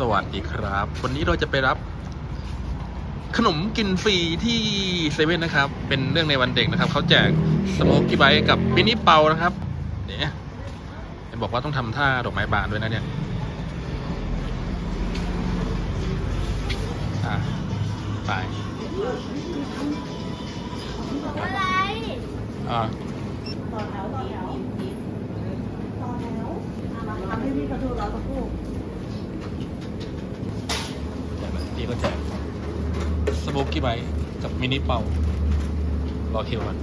สวัสดีครับ วันนี้เราจะไปรับ ขนมกินฟรีที่เซเว่นนะครับ เป็นเรื่องในวันเด็กนะครับ เขาแจกสโมกกี้ไบกับมินิเปานะครับ เนี่ยบอกว่าต้องทำท่าดอกไม้บานด้วยนะเนี่ยไปอะไรอ่าต่อแถวต่อแถวต่อแถวทำให้พี่เขาดูเราสักครู่แจก พี่ก็แจกสโมกกี้ไบกับมินิเปารอคิวก่อน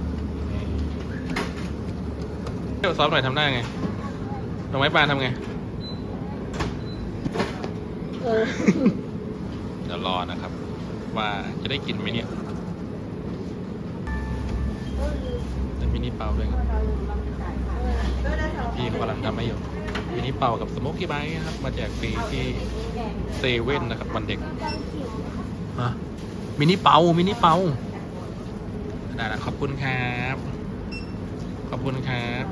เดี๋ยวซ้อมหน่อยทำได้ไงดอกไม้บานทำไง เดี๋ยวรอนะครับ ว่าจะได้กินไหมเนี่ยแต่มินิเปาด้วยครับพี่กำลังทำให้อยู่ มินิเปากับสโมกกี้ไบต์นะครับ มาแจกฟรีที่เซเว่นนะครับวันเด็กฮะมินิเปามินิเปาได้แล้วขอบคุณครับ ขอบคุณครับ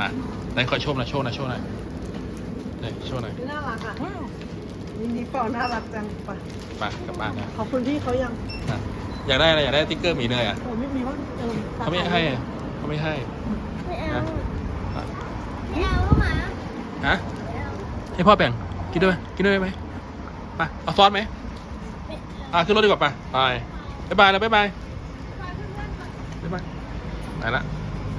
อะได้ขอโชว์หน่อยโชว์หน่อยโชว์หน่อยได้โชว์หน่อยน่ารักอะนี่นี่เปล่าน่ารักจังไปไปกลับบ้านนะขอบคุณพี่เขายังอะอยากได้อะไรอยากได้สติ๊กเกอร์หมีเนยอะเออไม่มีว่าเออเขาไม่ให้อะเขาไม่ให้ไม่เอานะอะไม่เอาหมา ฮะ ให้พ่อแบ่ง กินด้วยไหมกินด้วยไหมไปเอาซอสไหมอะขึ้นรถดีกว่าไปไปบ๊ายบายแล้วบ๊ายบายบ๊ายบายไปละ